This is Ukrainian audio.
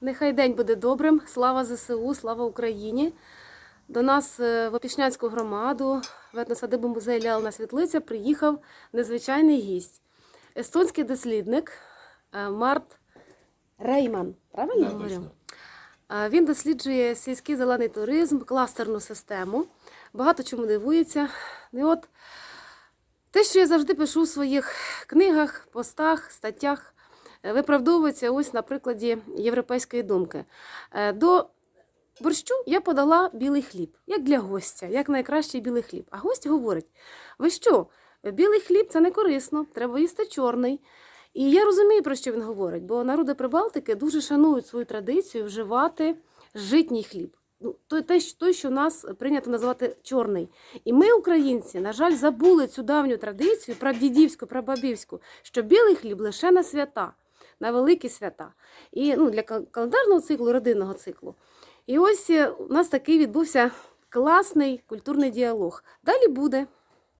Нехай день буде добрим. Слава ЗСУ, слава Україні. До нас е, в Опішнянську громаду, в етносадибу музей Лялна Світлиця приїхав незвичайний гість. Естонський дослідник е, Март Рейман. Правильно Да, говорю? Е, Він досліджує сільський зелений туризм, кластерну систему. Багато чому дивується. І от те, що я завжди пишу в своїх книгах, постах, статтях, виправдовується ось на прикладі європейської думки. Е, До борщу я подала білий хліб, як для гостя, як найкращий білий хліб. А гость говорить: ви що, білий хліб це не корисно, треба їсти чорний. І я розумію, про що він говорить, бо народи Прибалтики дуже шанують свою традицію вживати житній хліб. Ну, той, той, що- той, що у нас прийнято називати чорний. І ми, українці, на жаль, забули цю давню традицію, прадідівську, прабабівську, що білий хліб лише на свята, на великі свята. І ну, для календарного циклу, родинного циклу. І ось е, у нас такий відбувся класний культурний діалог. Далі буде.